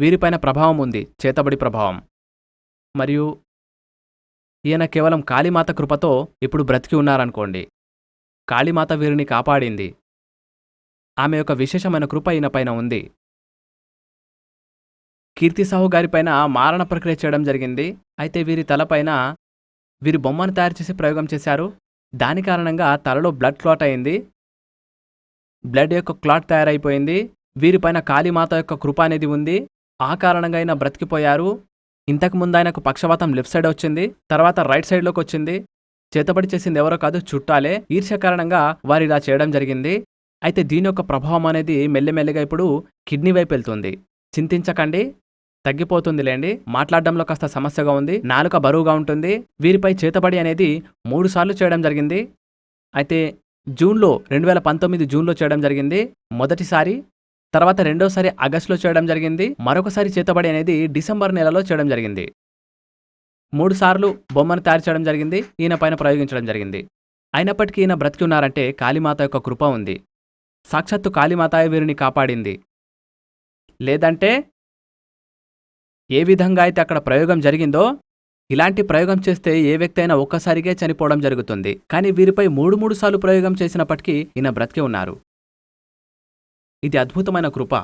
వీరిపైన ప్రభావం ఉంది చేతబడి ప్రభావం. మరియు ఈయన కేవలం కాళీమాత కృపతో ఇప్పుడు బ్రతికి ఉన్నారనుకోండి. కాళీమాత వీరిని కాపాడింది. ఆమె యొక్క విశేషమైన కృప ఈయన పైన ఉంది. కీర్తి సాహు గారిపైన మారణ ప్రక్రియ చేయడం జరిగింది. అయితే వీరి తలపైన వీరి బొమ్మను తయారు చేసి ప్రయోగం చేశారు. దాని కారణంగా తలలో బ్లడ్ క్లాట్ అయింది. బ్లడ్ యొక్క క్లాట్ తయారైపోయింది. వీరిపైన కాళీమాత యొక్క కృప అనేది ఉంది. ఆ కారణంగా ఆయన బ్రతికిపోయారు. ఇంతకు ముందు ఆయనకు పక్షవాతం లెఫ్ట్ సైడ్ వచ్చింది తర్వాత రైట్ సైడ్లోకి వచ్చింది. చేతబడి చేసింది ఎవరో కాదు చుట్టాలే. ఈర్ష్య కారణంగా వారు ఇలా చేయడం జరిగింది. అయితే దీని యొక్క ప్రభావం అనేది మెల్లమెల్లగా ఇప్పుడు కిడ్నీ వైపు వెళ్తుంది. చింతించకండి తగ్గిపోతుందిలేండి. మాట్లాడడంలో కాస్త సమస్యగా ఉంది నాలుక బరువుగా ఉంటుంది. వీరిపై చేతబడి అనేది మూడుసార్లు చేయడం జరిగింది. అయితే జూన్లో రెండు వేల పంతొమ్మిది జూన్లో చేయడం జరిగింది. మొదటిసారి తర్వాత రెండోసారి ఆగస్టులో చేయడం జరిగింది. మరొకసారి చేతబడి అనేది డిసెంబర్ నెలలో చేయడం జరిగింది. మూడు సార్లు బొమ్మను తయారు చేయడం జరిగింది. ఈయన పైన ప్రయోగించడం జరిగింది. అయినప్పటికీ ఈయన బ్రతికి ఉన్నారంటే కాళీమాత యొక్క కృప ఉంది. సాక్షాత్తు కాళీమాతాయ వీరిని కాపాడింది. లేదంటే ఏ విధంగా అయితే అక్కడ ప్రయోగం జరిగిందో ఇలాంటి ప్రయోగం చేస్తే ఏ వ్యక్తి అయినా ఒక్కసారిగే చనిపోవడం జరుగుతుంది. కానీ వీరిపై మూడు మూడు సార్లు ప్రయోగం చేసినప్పటికీ ఈయన బ్రతికి ఉన్నారు. ఇది అద్భుతమైన కృప.